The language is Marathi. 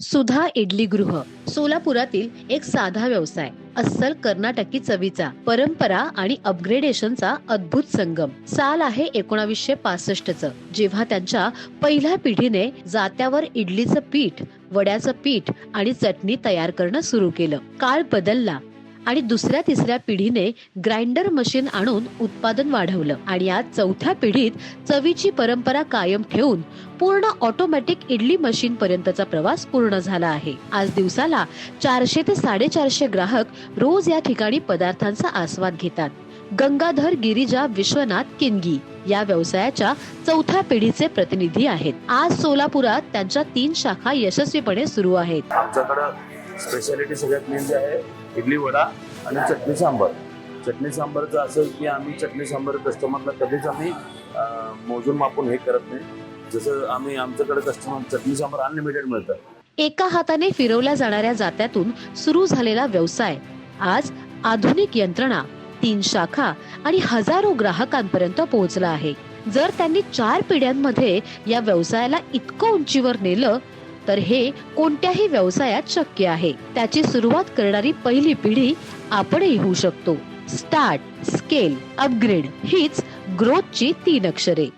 सुधा इडली गृह सोलापुरातील एक साधा व्यवसाय अस्सल कर्नाटकी चवीचा परंपरा आणि अपग्रेडेशनचा अद्भुत संगम. साल आहे एकोणावीसशे पासष्ट च जेव्हा त्यांच्या पहिल्या पिढीने जात्यावर इडलीचं पीठ वड्याचं पीठ आणि चटणी तयार करणं सुरू केलं. काळ बदलला आणि दुसऱ्या तिसऱ्या पिढीने ग्राइंडर मशीन आणून उत्पादन वाढवलं. आणि आज चौथ्या पिढीत चवीची परंपरा कायम ठेवून पूर्ण ऑटोमॅटिक इडली मशीन पर्यंतचा प्रवास पूर्ण झाला आहे. आज दिवसाला चारशे ते साडेचारशे ग्राहक रोज या ठिकाणी पदार्थांचा आस्वाद घेतात. गंगाधर गिरिजा विश्वनाथ किनगी या व्यवसायाच्या चौथ्या पिढीचे प्रतिनिधी आहेत. आज सोलापुरात त्यांच्या तीन शाखा यशस्वीपणे सुरू आहेत. आमच्याकडे स्पेशालिटी सगळ्यात मेन जे आहे इडली वडा आणि चटणी सांबार. चटणी सांबारचं असं की आम्ही चटणी सांबार कस्टमरला कधीच आम्ही मोजून मापून हे करत नाही. जसं आम्ही आमच्याकडे कस्टमर चटणी सांबार अनलिमिटेड मिळतं एका हाताने फिरवल्या जाणाऱ्या जात्यातून सुरू झालेला व्यवसाय आज आधुनिक यंत्रणा तीन शाखा आणि हजारो ग्राहकांपर्यंत पोहोचला आहे. जर त्यांनी चार पिढ्यांमध्ये या व्यवसायाला इतकं उंचीवर नेलं तर हे कोणत्याही व्यवसायात शक्य आहे. त्याची सुरुवात करणारी पहिली पिढी आपणही होऊ शकतो. स्टार्ट स्केल अपग्रेड हीच ग्रोथची तीन अक्षरे.